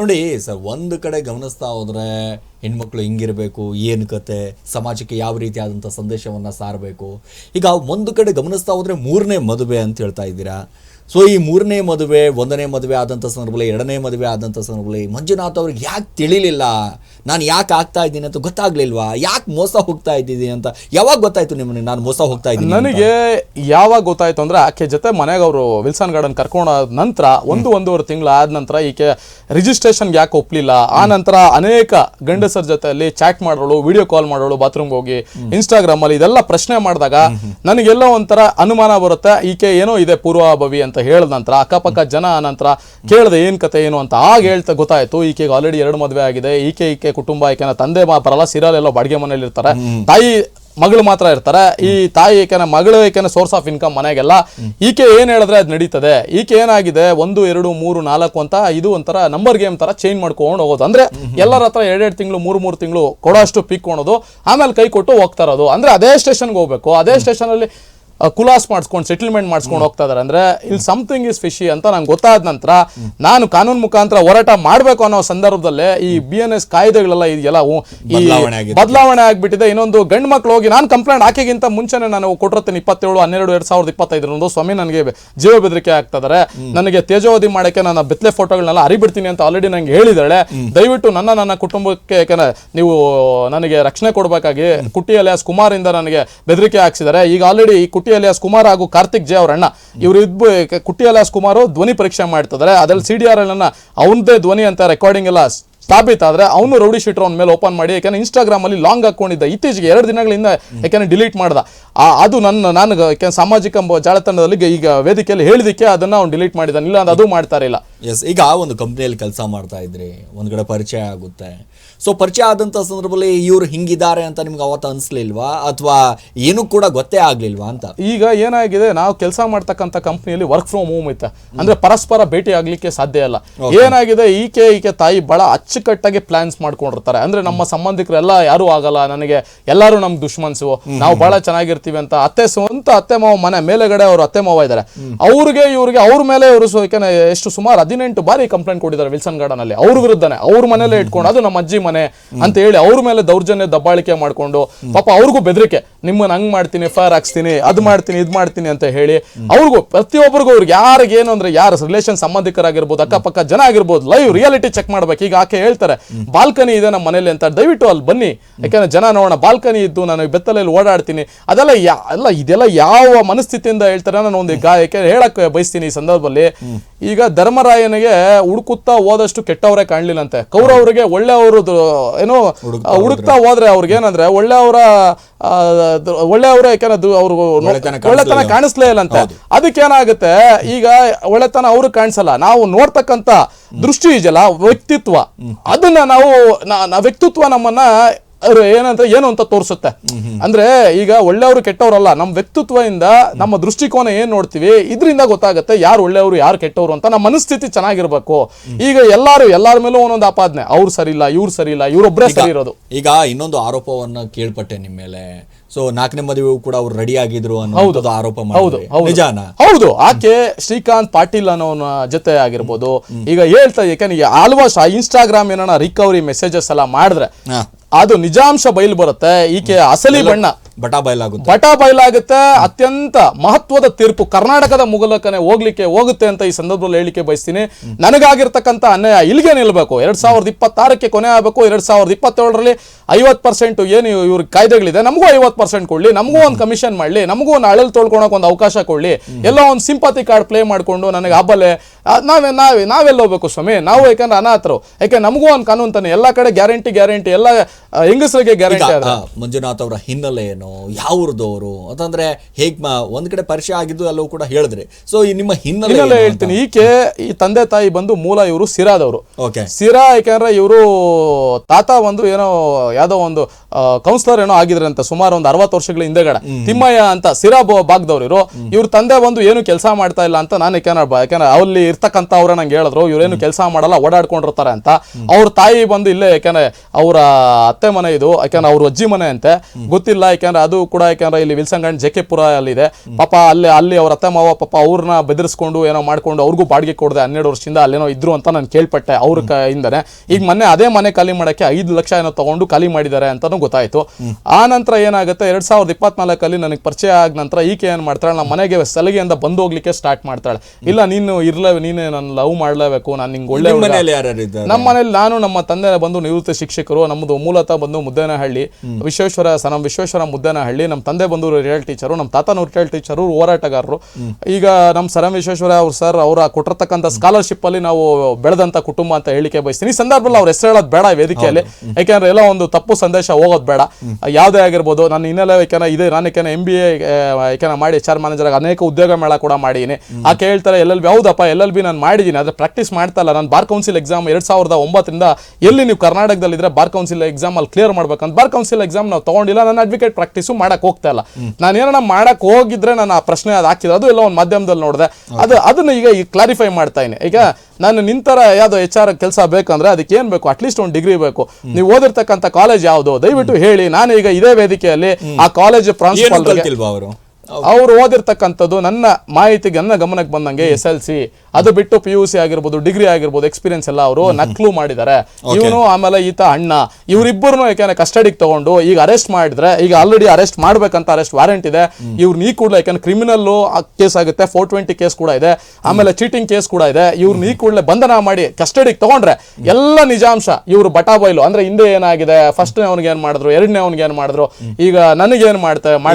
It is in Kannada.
ನೋಡಿ, ಸರ್, ಒಂದು ಕಡೆ ಗಮನಿಸ್ತಾ ಹೋದ್ರೆ ಹೆಣ್ಮಕ್ಳು ಹಿಂಗಿರಬೇಕು, ಏನು ಕತೆ, ಸಮಾಜಕ್ಕೆ ಯಾವ ರೀತಿಯಾದಂಥ ಸಂದೇಶವನ್ನು ಸಾರಬೇಕು. ಈಗ ಒಂದು ಕಡೆ ಗಮನಿಸ್ತಾ ಹೋದ್ರೆ ಮೂರನೇ ಮದುವೆ ಅಂತ ಹೇಳ್ತಾ ಇದ್ದೀರಾ. ಸೊ ಈ ಮೂರನೇ ಮದುವೆ ಒಂದನೇ ಮದುವೆ ಆದಂಥ ಸಂದರ್ಭದಲ್ಲಿ ಎರಡನೇ ಮದುವೆ ಆದಂಥ ಸಂದರ್ಭದಲ್ಲಿ ಮಂಜುನಾಥ್ ಅವ್ರಿಗೆ ಯಾಕೆ ತಿಳಿಲಿಲ್ಲ? ನಾನು ಯಾಕೆ ಆಗ್ತಾ ಇದ್ದೀನಿ ಅಂತ ಗೊತ್ತಾಗ್ಲಿಲ್ವಾ? ಯಾಕೆ ಮೋಸ ಹೋಗ್ತಾ ಇದ್ದೀನಿ ಅಂತ ಯಾವಾಗ ಗೊತ್ತಾಯ್ತು ನಿಮಗೆ? ನಾನು ಮೋಸ ಹೋಗ್ತಾ ಇದ್ದೀನಿ ನನಗೆ ಯಾವಾಗ ಗೊತ್ತಾಯ್ತು ಅಂದ್ರೆ ಆಕೆ ಜೊತೆ ಮನೆಗೆ ಅವರು ವಿಲ್ಸನ್ ಗಾರ್ಡನ್ ಕರ್ಕೊಂಡ ನಂತರ ಒಂದು ಒಂದೂವರೆ ತಿಂಗಳು ಆದ ನಂತರ ಈಕೆ ರಿಜಿಸ್ಟ್ರೇಷನ್ಗೆ ಯಾಕೆ ಒಪ್ಲಿಲ್ಲ? ಆ ನಂತರ ಅನೇಕ ಗಂಡಸರ ಜೊತೆಯಲ್ಲಿ ಚಾಟ್ ಮಾಡೋಳು ವಿಡಿಯೋ ಕಾಲ್ ಮಾಡೋಳು ಬಾತ್ರೂಮ್ಗೆ ಹೋಗಿ ಇನ್ಸ್ಟಾಗ್ರಾಮಲ್ಲಿ ಇದೆಲ್ಲ ಪ್ರಶ್ನೆ ಮಾಡಿದಾಗ ನನಗೆಲ್ಲೋ ಒಂಥರ ಅನುಮಾನ ಬರುತ್ತೆ ಈಕೆ ಏನೋ ಇದೆ ಪೂರ್ವಾಭವಿ ಅಂತ. ಹೇಳಿದ ನಂತರ ಅಕ್ಕಪಕ್ಕ ಜನ ನಂತರ ಕೇಳಿದೆ ಏನು ಕತೆ ಏನು? ಅಂತ ಆಗ ಹೇಳ್ತಾ ಗೊತ್ತಾಯ್ತು ಈಕೆಗೆ ಆಲ್ರೆಡಿ ಎರಡು ಮದುವೆ ಆಗಿದೆ ಈಕೆ ಈಕೆ ಕುಟುಂಬ ಈಕೆನ ತಂದೆ ಬರಲ್ಲ ಸೀರಿಯಲ್ ಎಲ್ಲ ಬಾಡಿಗೆ ಮನೇಲಿ ಇರ್ತಾರೆ. ತಾಯಿ ಮಗಳು ಮಾತ್ರ ಇರ್ತಾರೆ. ಈ ತಾಯಿ ಏಕೆನ ಮಗಳು ಏಕೆನ ಸೋರ್ಸ್ ಆಫ್ ಇನ್ಕಮ್ ಮನೆಗೆಲ್ಲ. ಈಕೆ ಏನ್ ಹೇಳಿದ್ರೆ ಅದು ನಡೀತದೆ. ಈಕೆ ಏನಾಗಿದೆ ಒಂದು ಎರಡು ಮೂರು ನಾಲ್ಕು ಅಂತ ಇದು ಒಂಥರ ನಂಬರ್ ಗೇಮ್ ತರ ಚೇಂಜ್ ಮಾಡ್ಕೊಂಡು ಹೋಗೋದು. ಅಂದ್ರೆ ಎಲ್ಲರ ಹತ್ರ ಎರಡೆರಡು ತಿಂಗಳು ಮೂರು ಮೂರು ತಿಂಗಳು ಕೊಡೋಷ್ಟು ಪಿಕ್ ಕೊಡೋದು ಆಮೇಲೆ ಕೈ ಕೊಟ್ಟು ಹೋಗ್ತಾ ಇರೋದು. ಅಂದ್ರೆ ಅದೇ ಸ್ಟೇಷನ್ಗೆ ಹೋಗ್ಬೇಕು. ಅದೇ ಸ್ಟೇಷನ್ ಅಲ್ಲಿ ಆ, ಕುಲಾಸ್ ಮಾಡಿಸ್ಕೊಂಡು ಸೆಟಲ್ಮೆಂಟ್ ಮಾಡಿಸ್ಕೊಂಡು ಹೋಗ್ತಾ ಇದಾರೆ. ಅಂದ್ರೆ ಇಲ್ಲಿ ಸಮಥಿಂಗ್ ಇಸ್ ಫಿಶಿ ಅಂತ ನಂಗೆ ಗೊತ್ತಾದ ನಂತರ ನಾನು ಕಾನೂನು ಮುಖಾಂತರ ಹೋರಾಟ ಮಾಡಬೇಕು ಅನ್ನೋ ಸಂದರ್ಭದಲ್ಲೇ ಈ ಬಿ ಎನ್ ಎಸ್ ಕಾಯ್ದೆಗಳೆಲ್ಲ ಇದೆಯಲ್ಲ ಈ ಬದಲಾವಣೆ ಆಗಿಬಿಟ್ಟಿದೆ. ಇನ್ನೊಂದು ಗಂಡು ಮಕ್ಳು ಹೋಗಿ ನಾನು ಕಂಪ್ಲೇಂಟ್ ಹಾಕಿಗಿಂತ ಮುಂಚೆನೆ ನಾನು ಕೊಟ್ಟಿರ್ತೀನಿ ಇಪ್ಪತ್ತೇಳು ಹನ್ನೆರಡು ಎರಡ್ ಸಾವಿರದ ಇಪ್ಪತ್ತೈದರಂದು ಸ್ವಾಮಿ ನನಗೆ ಜೀವ ಬೆದರಿಕೆ ಆಗ್ತಾ ಇದಾರೆ. ನನಗೆ ತೇಜೋವಧಿ ಮಾಡಕ್ಕೆ ನನ್ನ ಬೆತ್ತಲೆ ಫೋಟೋಗಳನ್ನೆಲ್ಲ ಅರಿಬಿಡ್ತೀನಿ ಅಂತ ಆಲ್ರೆಡಿ ನಂಗೆ ಹೇಳಿದಾಳೆ. ದಯವಿಟ್ಟು ನನ್ನ ನನ್ನ ಕುಟುಂಬಕ್ಕೆ ಯಾಕಂದ್ರೆ ನೀವು ನನಗೆ ರಕ್ಷಣೆ ಕೊಡಬೇಕಾಗಿ ಕುಟ್ಟಿ ಅಲಿಯಾಸ್ ಕುಮಾರ್ ಇಂದ ನನಗೆ ಬೆದರಿಕೆ ಹಾಕ್ಸಿದ್ದಾರೆ. ಈಗ ಆಲ್ರೆಡಿ ಈ ಕುಟ್ಟಿ ಅಲಿಯಾಸ್ ಕುಮಾರ್ ಹಾಗೂ ಕಾರ್ತಿಕ್ ಜಯ ಅವರಣ್ಣ, ಇವರು ಇಬ್ಬರು ಕುಟ್ಟಿ ಅಲಿಯಾಸ್ ಕುಮಾರ್ ಧ್ವನಿ ಪರೀಕ್ಷೆ ಮಾಡ್ತಿದ್ದಾರೆ ಅದ್ರಲ್ಲಿ ಸಿ ಡಿ ಆರ್ ಎಲ್ ಅವನದೇ ಧ್ವನಿ ಅಂತ ರೆಕಾರ್ಡಿಂಗ್ ಎಲ್ಲ ಸ್ಥಾಪಿತ ಆದರೆ ಅವನು ರೌಡಿ ಶೀಟರ್ ಅವನ ಮೇಲೆ ಓಪನ್ ಮಾಡಿ, ಯಾಕಂದ್ರೆ ಇನ್ಸ್ಟಾಗ್ರಾಮ್ ಅಲ್ಲಿ ಲಾಂಗ್ ಹಾಕೊಂಡಿದ್ದ. ಇತ್ತೀಚೆಗೆ ಎರಡು ದಿನಗಳಿಂದ ಯಾಕಂದ್ರೆ ಡಿಲೀಟ್ ಮಾಡ್ದ. ಅದು ನನ್ನ ನಾನು ಸಾಮಾಜಿಕ ಜಾಲತಾಣದಲ್ಲಿ ಈಗ ವೇದಿಕೆಯಲ್ಲಿ ಹೇಳಿದಕ್ಕೆ ಅದನ್ನ ಅವ್ನು ಡಿಲೀಟ್ ಮಾಡಿದ್ದಾನೆ. ಇಲ್ಲ ಅದು ಮಾಡ್ತಾ ಇಲ್ಲ ಎಸ್ ಈಗ ಆ ಒಂದು ಕಂಪ್ನಿಯಲ್ಲಿ ಕೆಲಸ ಮಾಡ್ತಾ ಇದ್ರಿ, ಒಂದ್ ಕಡೆ ಪರಿಚಯ ಆಗುತ್ತೆ. ಸೊ ಪರಿಚಯ ಆದಂಥ ಸಂದರ್ಭದಲ್ಲಿ ಇವರು ಹಿಂಗಿದ್ದಾರೆ ಅಂತ ನಿಮ್ಗೆ ಅವತ್ತು ಅನಿಸ್ಲಿಲ್ವಾ? ಅಥವಾ ಏನೂ ಕೂಡ ಗೊತ್ತೇ ಆಗ್ಲಿಲ್ವಾ ಅಂತ? ಈಗ ಏನಾಗಿದೆ ನಾವು ಕೆಲಸ ಮಾಡ್ತಕ್ಕಂಥ ಕಂಪ್ನಿಯಲ್ಲಿ ವರ್ಕ್ ಫ್ರಮ್ ಹೋಮ್ ಐತೆ ಅಂದ್ರೆ ಪರಸ್ಪರ ಭೇಟಿ ಆಗ್ಲಿಕ್ಕೆ ಸಾಧ್ಯ ಇಲ್ಲ. ಏನಾಗಿದೆ ಈಕೆ ಈಕೆ ತಾಯಿ ಬಹಳ ಅಚ್ಚುಕಟ್ಟಾಗಿ ಪ್ಲಾನ್ಸ್ ಮಾಡ್ಕೊಂಡಿರ್ತಾರೆ. ಅಂದ್ರೆ ನಮ್ಮ ಸಂಬಂಧಿಕರೆಲ್ಲ ಯಾರು ಆಗಲ್ಲ ನನಗೆ ಎಲ್ಲರೂ ನಮ್ ದುಶ್ಮನ್ಸು ನಾವು ಬಹಳ ಚೆನ್ನಾಗಿರ್ತೀವಿ ಅಂತ. ಅತ್ತೆ ಸ್ವಂತ ಅತ್ತೆ ಮಾವ ಮನೆ ಮೇಲೆಗಡೆ ಅವರು ಅತ್ತೆ ಮಾವ ಇದ್ದಾರೆ. ಅವ್ರಿಗೆ ಇವ್ರಿಗೆ ಅವ್ರ ಮೇಲೆ ಇವರು ಎಷ್ಟು ಸುಮಾರು ಹದಿನೆಂಟು ಬಾರಿ ಕಂಪ್ಲೇಂಟ್ ಕೊಟ್ಟಿದ್ದಾರೆ ವಿಲ್ಸನ್ ಗಾರ್ಡನ್ ಅಲ್ಲಿ ಅವ್ರ ವಿರುದ್ಧನೇ ಅವ್ರ ಮನೇಲೆ ಇಟ್ಕೊಂಡು ಅದು ನಮ್ಮ ಅಜ್ಜಿ ಮನೆ. ಅಂತ ಹೇಳಿ ಅವ್ರ ಮೇಲೆ ದೌರ್ಜನ್ಯ ದಬ್ಬಾಳಿಕೆ ಮಾಡ್ಕೊಂಡು ಪಾಪ ಅವ್ರಿಗೂ ಬೆದರಿಕೆ ನಿಮ್ಮನ್ನ ಹಂಗ್ ಮಾಡ್ತೀನಿ ಫೈರ್ ಹಾಕ್ಸ್ತೀನಿ, ಅದ್ ಮಾಡ್ತೀನಿ, ಇದ್ ಮಾಡ್ತೀನಿ ಅಂತ ಹೇಳಿ ಅವ್ರಿಗೂ ಪ್ರತಿಯೊಬ್ಬರಿಗೂ ಅವ್ರಿಗೆ ಯಾರಿಗೆ ಏನು ಅಂದ್ರೆ ಯಾರು ರಿಲೇಷನ್ ಸಂಬಂಧಿಕರಾಗಿರ್ಬೋದು, ಅಕ್ಕಪಕ್ಕ ಜನ ಆಗಿರ್ಬೋದು ಲೈವ್ ರಿಯಾಲಿಟಿ ಚೆಕ್ ಮಾಡ್ಬೇಕು. ಈಗ ಆಕೆ ಹೇಳ್ತಾರೆ, ಬಾಲ್ಕನಿ ಇದೆ ನಮ್ಮ ಮನೇಲಿ ಅಂತ ದಯವಿಟ್ಟು ಅಲ್ಲಿ ಬನ್ನಿ. ಯಾಕಂದ್ರೆ ಜನ ನೋಡೋಣ, ಬಾಲ್ಕನಿ ಇದ್ದು ನಾನು ಬೆತ್ತಲಲ್ಲಿ ಓಡಾಡ್ತೀನಿ. ಅದೆಲ್ಲ ಯಾ ಅಲ್ಲ ಇದೆಲ್ಲ ಯಾವ ಮನಸ್ಥಿತಿಯಿಂದ ಹೇಳ್ತಾರೆ ನಾನು ಒಂದು ಗಾಯಕ್ಕೆ ಯಾಕೆ ಹೇಳಕ್ ಬಯಸ್ತೀನಿ ಈ ಸಂದರ್ಭದಲ್ಲಿ. ಈಗ ಧರ್ಮರಾಯನಿಗೆ ಹುಡುಕುತ್ತಾ ಹೋದಷ್ಟು ಕೆಟ್ಟವರೇ ಕಾಣ್ಲಿಲ್ಲಂತೆ ಕೌರವರಿಗೆ ಒಳ್ಳೆಯವರು ಏನೋ ಹುಡುಕ್ತಾ ಹೋದ್ರೆ. ಅವ್ರಿಗೆ ಏನಂದ್ರೆ ಒಳ್ಳೆಯವರ ಒಳ್ಳೆಯವರೇ ಯಾಕಂದ್ರೆ ಅವ್ರ ಒಳ್ಳೆತನ ಕಾಣಿಸ್ಲೇ ಇಲ್ಲ. ಅಂತ. ಅದಕ್ಕೆ ಏನಾಗುತ್ತೆ ಈಗ ಒಳ್ಳೆತನ ಅವ್ರಿಗೆ ಕಾಣಿಸಲ್ಲ. ನಾವು ನೋಡ್ತಕ್ಕಂತ ದೃಷ್ಟಿ ಇದೆಯಲ್ಲ ವ್ಯಕ್ತಿತ್ವ. ಅದನ್ನ ನಾವು ವ್ಯಕ್ತಿತ್ವ ನಮ್ಮನ್ನ ಅವ್ರು ಏನಂತ ಏನು ಅಂತ ತೋರಿಸುತ್ತೆ. ಅಂದ್ರೆ ಈಗ ಒಳ್ಳೆಯವರು ಕೆಟ್ಟವರಲ್ಲ ನಮ್ಮ ವ್ಯಕ್ತಿತ್ವದಿಂದ ನಮ್ಮ ದೃಷ್ಟಿಕೋನ ಏನ್ ನೋಡ್ತೀವಿ ಇದರಿಂದ ಗೊತ್ತಾಗುತ್ತೆ ಯಾರು ಒಳ್ಳೆಯವರು ಯಾರು ಕೆಟ್ಟವರು ಅಂತ ನಮ್ಮ ಮನಸ್ಥಿತಿ ಚೆನ್ನಾಗಿರ್ಬೇಕು. ಈಗ ಎಲ್ಲಾರು ಎಲ್ಲಾರ ಮೇಲೂ ಒಂದೊಂದು ಆಪಾದನೆ. ಅವ್ರು ಸರಿ ಇಲ್ಲ ಇವ್ರು ಸರಿ ಇಲ್ಲ ಇವ್ರೊಬ್ಬರೇ ಸರಿ ಇರೋದು ಈಗ ಇನ್ನೊಂದು ಆರೋಪವನ್ನ ಕೇಳ್ಪಟ್ಟೆ ನಿಮ್ಮ ಮೇಲೆ. ಸೊ ನಾಲ್ಕನೇ ಮದುವೆಗೂ ಕೂಡ ಅವ್ರು ರೆಡಿ ಆಗಿದ್ರು ಅನ್ನೋದು ಆರೋಪ ಹೌದು ಹೌದು. ನಿಜಾನ? ಹೌದು. ಆಕೆ ಶ್ರೀಕಾಂತ್ ಪಾಟೀಲ್ ಅನ್ನೋನ ಜೊತೆ ಆಗಿರ್ಬೋದು. ಈಗ ಹೇಳ್ತಾ ಯಾಕಂದ್ರೆ ಆಲ್ಮೋಸ್ಟ್ ಆ ಇನ್ಸ್ಟಾಗ್ರಾಮ್ ಏನೋ ರಿಕವರಿ ಮೆಸೇಜಸ್ ಎಲ್ಲ ಮಾಡಿದ್ರೆ. ಅದು ನಿಜಾಂಶ ಬಯಲು ಬರುತ್ತೆ. ಈಕೆ ಅಸಲಿ ಬಣ್ಣ. ಬಟಾ ಬಯಲಾಗುತ್ತೆ. ಬಟಾ ಬಯಲಾಗುತ್ತೆ. ಅತ್ಯಂತ ಮಹತ್ವದ ತೀರ್ಪು ಕರ್ನಾಟಕದ ಮುಗಲಕನೆ ಹೋಗ್ಲಿಕ್ಕೆ ಹೋಗುತ್ತೆ ಅಂತ ಈ ಸಂದರ್ಭದಲ್ಲಿ ಹೇಳಿಕೆ ಬಯಸ್ತೀನಿ. ನನಗಾಗಿರ್ತಕ್ಕಂಥ ಅನ್ಯಾಯ ಇಲ್ಲಿಗೆ ನಿಲ್ಬೇಕು. ಎರಡ್ ಸಾವಿರದ ಇಪ್ಪತ್ತಾರಕ್ಕೆ ಕೊನೆ ಆಗಬೇಕು. ಎರಡ್ ಸಾವಿರದ ಇಪ್ಪತ್ತೇಳರಲ್ಲಿ ಐವತ್ ಪರ್ಸೆಂಟ್ ಏನು ಇವ್ರ ಕಾಯ್ದೆಗಳಿದೆ? ನಮಗೂ ಐವತ್ ಪರ್ಸೆಂಟ್ ಕೊಡ್ಲಿ. ನಮಗೂ ಒಂದು ಕಮಿಷನ್ ಮಾಡಲಿ. ನಮಗೂ ಒಂದು ಅಳಲ್ ತೊಳ್ಕೊಳಕ್ ಒಂದು ಅವಕಾಶ ಕೊಡ್ಲಿ. ಎಲ್ಲ ಒಂದು ಸಿಂಪತಿ ಕಾರ್ಡ್ ಪ್ಲೇ ಮಾಡ್ಕೊಂಡು ನನಗೆ ಹಬ್ಬಲೆ ನಾವೇ ನಾವೇ ನಾವೆಲ್ಲ ಹೋಗ್ಬೇಕು ಸ್ವಾಮಿ? ನಾವು ಯಾಕಂದ್ರೆ ಅನಾಥರು. ಯಾಕೆ ನಮಗೂ ಒಂದು ಕಾನೂನು ತಾನೆ. ಎಲ್ಲ ಕಡೆ ಗ್ಯಾರಂಟಿ ಗ್ಯಾರಂಟಿ ಎಲ್ಲ ಹೆಂಗಸರಿಗೆ ಗ್ಯಾರಂಟಿ ಮಂಜುನಾಥ್ ಅವರ ಹಿನ್ನೆಲೆ ಏನು? ಯಾವ್ರದವರು ಅಂತಂದ್ರೆ ಹೇಗ್ ಮ- ಒಂದ್ ಕಡೆ ಪರಿಚಯ ಆಗಿದ್ದು ಎಲ್ಲವೂ ಕೂಡ ಹೇಳಿದ್ರಿ. ಸೊ ಈ ನಿಮ್ಮ ಹಿನ್ನೆಲೆ ಏನು ಅಂತ? ಹೇಳ್ತೀನಿ ಈಕೆ ಈ ತಂದೆ ತಾಯಿ ಬಂದು ಮೂಲ ಇವರು ಸಿರಾದವರು. ಓಕೆ. ಸಿರಾ ಯಾಕಂದ್ರೆ ಇವರು ತಾತ ಒಂದು ಏನೋ ಯಾವ್ದೋ ಒಂದು ಕೌನ್ಸಿಲರ್ ಏನೋ ಆಗಿದ್ರಂತೆ ಸುಮಾರು ಒಂದು ಅರವತ್ತು ವರ್ಷಗಳ ಹಿಂದೆಗಡೆ. ತಿಮ್ಮಯ್ಯ ಅಂತ ಸಿರಾ ಭಾಗದವ್ರು ಇವರು. ಇವ್ರ ತಂದೆ ಬಂದು ಏನು ಕೆಲಸ ಮಾಡ್ತಾ ಇಲ್ಲ ಅಂತ ನಾನು ಯಾಕಂದ್ರೆ ಬ- ಯಾಕಂದ್ರೆ ಅಲ್ಲಿ ಇರ್ತಕ್ಕಂಥ ಅವ್ರ ನಂಗೆ ಹೇಳಿದ್ರು ಇವ್ರೇನು ಕೆಲಸ ಮಾಡಲ್ಲ ಓಡಾಡ್ಕೊಂಡಿರ್ತಾರೆ ಅಂತ. ಅವ್ರ ತಾಯಿ ಬಂದು ಇಲ್ಲೇ ಯಾಕಂದ್ರೆ ಅವರ ಅತ್ತೆ ಮನೆ ಇದು ಯಾಕಂದ್ರೆ ಅವ್ರ ಅಜ್ಜಿ ಮನೆ ಅಂತೆ. ಗೊತ್ತಿಲ್ಲ ಯಾಕಂದ್ರೆ ಅದು ಕೂಡ ಯಾಕಂದ್ರೆ ಇಲ್ಲಿ ವಿಲ್ಸನ್ ಗಂಡ್ ಜೆ ಕೆ ಪುರ ಅಲ್ಲಿದೆ. ಪಾಪ ಅಲ್ಲಿ ಅಲ್ಲಿ ಅವ್ರ ಅತ್ತೆ ಮಾವ ಪಾಪ ಅವ್ರನ್ನ ಬೆದರಿಸ್ಕೊಂಡು ಏನೋ ಮಾಡ್ಕೊಂಡು ಅವ್ರಿಗೂ ಬಾಡಿಗೆ ಕೊಡದೆ ಹನ್ನೆರಡು ವರ್ಷದಿಂದ ಅಲ್ಲೇನೋ ಇದ್ರು ಅಂತ ನಾನು ಕೇಳ್ಪಟ್ಟೆ ಅವ್ರ ಕೈಯಿಂದನೇ ಈಗ ಮೊನ್ನೆ ಅದೇ ಮನೆ ಖಾಲಿ ಮಾಡಕ್ಕೆ ಐದು ಲಕ್ಷ ಏನೋ ತಗೊಂಡು ಖಾಲಿ ಮಾಡಿದ್ದಾರೆ ಅಂತಾನು ಗೊತ್ತಾಯ್ತು. ಆ ನಂತರ ಏನಾಗುತ್ತೆ? ಎರಡ್ ಸಾವಿರದ ಇಪ್ಪತ್ನಾಲ್ಕಲ್ಲಿ ನನಗೆ ಪರಿಚಯ ಆದ ನಂತರ ಈಕೆ ಏನ್ ಮಾಡ್ತಾಳೆ? ನಮ್ಮ ಮನೆಗೆ ಸಲಿಗೆಯಿಂದ ಬಂದು ಹೋಗ್ಲಿಕ್ಕೆ ಸ್ಟಾರ್ಟ್ ಮಾಡ್ತಾಳೆ. ಇಲ್ಲ ನೀನು ಇರ್ಲೇ ನೀನೇ ನಾನು ಲವ್ ಮಾಡ್ಲೇಬೇಕು ನಾನು ನಿಂಗೆ ಒಳ್ಳೆ ನಿಮ್ಮ. ಮನೇಲಿ ನಾನು ನಮ್ಮ ತಂದೆ ಬಂದು ನಿವೃತ್ತ ಶಿಕ್ಷಕರು ನಮ್ಮದು ಮೂಲತಃ ಬಂದು ಮುದ್ದೇನಹಳ್ಳಿ ವಿಶ್ವೇಶ್ವರ ನಮ್ಮ ವಿಶ್ವೇಶ್ವರ ಮುದ್ದೇನಹಳ್ಳಿ ನಮ್ಮ ತಂದೆ ಬಂದು ರಿಯಲ್ ಟೀಚರು ನಮ್ಮ ತಾತನವ್ರು ರಿಯಲ್ ಟೀಚರು ಹೋರಾಟಗಾರರು. ಈಗ ನಮ್ಮ ಸರ್ ವಿಶ್ವೇಶ್ವರ ಅವ್ರು ಸರ್ ಅವರ ಕೊಟ್ಟಿರ್ತಕ್ಕಂಥ ಸ್ಕಾಲರ್ಶಿಪ್ ಅಲ್ಲಿ ನಾವು ಬೆಳೆದಂತ ಕುಟುಂಬ ಅಂತ ಹೇಳಿಕೆ ಬಯಸ್ತೀನಿ. ಈ ಸಂದರ್ಭದಲ್ಲಿ ಅವ್ರ ಹೆಸರು ಹೇಳೋದು ಬೇಡ ವೇದಿಕೆಯಲ್ಲಿ. ಯಾಕೆಂದ್ರೆ ಎಲ್ಲ ಒಂದು ತಪ್ಪು ಸಂದೇಶ ಹೋಗೋದು ಬೇಡ. ಯಾವುದೇ ಆಗಿರ್ಬೋದು ನಾನು ಹಿನ್ನೆಲೆ ಯಾಕೆಂದ್ರೆ ಇದೆ ನಾನು ಯಾಕೆಂದ್ರೆ ಎಂ ಬಿ ಎ ಯಾಕೆಂದ್ರೆ ಮಾಡಿ ಎಚ್ ಆರ್ ಮ್ಯಾನೇಜರ್ ಅನೇಕ ಉದ್ಯೋಗ ಮೇಳ ಕೂಡ ಮಾಡಿದ್ದೀನಿ ಆ ಕೇಳ್ತಾರೆ ಎಲ್ ಎಲ್ ಬಿ ಹೌದಪ್ಪ ಎಲ್ ಎಲ್ ಬಿ ನಾನು ಮಾಡಿದ್ದೀನಿ ಆದರೆ ಪ್ರಾಕ್ಟೀಸ್ ಮಾಡ್ತಾ ಇಲ್ಲ. ನಾನು ಬಾರ್ ಕೌನ್ಸಿಲ್ ಎಕ್ಸಾಮ್ ಎರಡ್ ಸಾವಿರದ ಒಂಬತ್ತರಿಂದ ಎಲ್ಲಿ ನೀವು ಕರ್ನಾಟಕದಲ್ಲಿ ಇದ್ರೆ ಬಾರ್ ಕೌನ್ಸಿಲ್ ಎಕ್ಸಾಮ್ ಅಲ್ಲಿ ಕ್ಲಿಯರ್ ಮಾಡ್ಬೇಕಂತ. ಬಾರ್ ಕೌನ್ಸಿಲ್ ಎಕ್ಸಾಮ್ ನಾವು ತಗೊಂಡಿಲ್ಲ ನಾನು ಅಡ್ವೊಕೇಟ್ ಪ್ರಾಕ್ಟೀಸು ಮಾಡಕ್ ಹೋಗ್ತಾ ಇಲ್ಲ. ನಾನು ಏನಾರ ಮಾಡಕ್ ಹೋಗಿದ್ರೆ ನಾನು ಆ ಪ್ರಶ್ನೆ ಅದು ಹಾಕಿದ್ರೆ ಅದು ಎಲ್ಲ ಒಂದು ಮಾಧ್ಯಮದಲ್ಲಿ ನೋಡಿದೆ. ಅದು ಅದನ್ನ ಈಗ ಕ್ಲಾರಿಫೈ ಮಾಡ್ತಾ ಇದ್ದೀನಿ ಈಗ ನಾನು ನಿಂತರ ಯಾವ್ದೋ ಎಚ್ ಆರ್ ಕೆಲಸ ಬೇಕಂದ್ರೆ ಅದಕ್ಕೆ ಏನ್ ಬೇಕು? ಅಟ್ಲೀಸ್ಟ್ ಒಂದು ಡಿಗ್ರಿ ಬೇಕು. ನೀವು ಓದಿರ್ತಕ್ಕಂಥ ಕಾಲೇಜ್ ಯಾವುದು? ದಯವಿಟ್ಟು ಹೇಳಿ. ನಾನು ಈಗ ಇದೇ ವೇದಿಕೆಯಲ್ಲಿ ಆ ಕಾಲೇಜ್ ಅವರು? ಅವ್ರು ಓದಿರ್ತಕ್ಕಂಥದ್ದು ನನ್ನ ಮಾಹಿತಿಗೆ ನನ್ನ ಗಮನಕ್ಕೆ ಬಂದಂಗೆ ಎಸ್ ಎಲ್ ಸಿ ಅದು ಬಿಟ್ಟು ಪಿ ಯು ಸಿ ಆಗಿರ್ಬೋದು ಡಿಗ್ರಿ ಆಗಿರ್ಬೋದು ಎಕ್ಸ್ಪೀರಿಯನ್ಸ್ ಎಲ್ಲ ಅವರು ನಕ್ಲು ಮಾಡಿದ್ದಾರೆ. ಇವನು ಆಮೇಲೆ ಈತ ಅಣ್ಣ. ಇವರಿಬ್ಬರನ್ನು ಯಾಕೆಂದ್ರೆ ಕಸ್ಟಡಿಗೆ ತಗೊಂಡು ಈಗ ಅರೆಸ್ಟ್ ಮಾಡಿದ್ರೆ ಈಗ ಆಲ್ರೆಡಿ ಅರೆಸ್ಟ್ ಮಾಡ್ಬೇಕಂತ ಅರೆಸ್ಟ್ ವಾರೆಂಟ್ ಇದೆ. ಇವ್ರು ನೀ ಕೂಡಲೇ ಯಾಕಂದ್ರೆ ಕ್ರಿಮಿನಲ್ ಕೇಸ್ ಆಗುತ್ತೆ ಫೋರ್ ಟ್ವೆಂಟಿ ಕೇಸ್ ಕೂಡ ಇದೆ. ಆಮೇಲೆ ಚೀಟಿಂಗ್ ಕೇಸ್ ಕೂಡ ಇದೆ. ಇವ್ರು ನೀ ಕೂಡಲೇ ಬಂಧನ ಮಾಡಿ ಕಸ್ಟಡಿಗೆ ತಗೊಂಡ್ರೆ ಎಲ್ಲ ನಿಜಾಂಶ. ಇವರು ಬಟಾ ಬೈಲು ಅಂದ್ರೆ ಹಿಂದೆ ಏನಾಗಿದೆ? ಫಸ್ಟ್ ಅವನಿಗೆ ಏನ್ ಮಾಡಿದ್ರು? ಎರಡನೇ ಅವನಿಗೆ ಏನ್ ಮಾಡಿದ್ರು? ಈಗ ನನಗೇನ್ ಮಾಡ್ತಾರೆ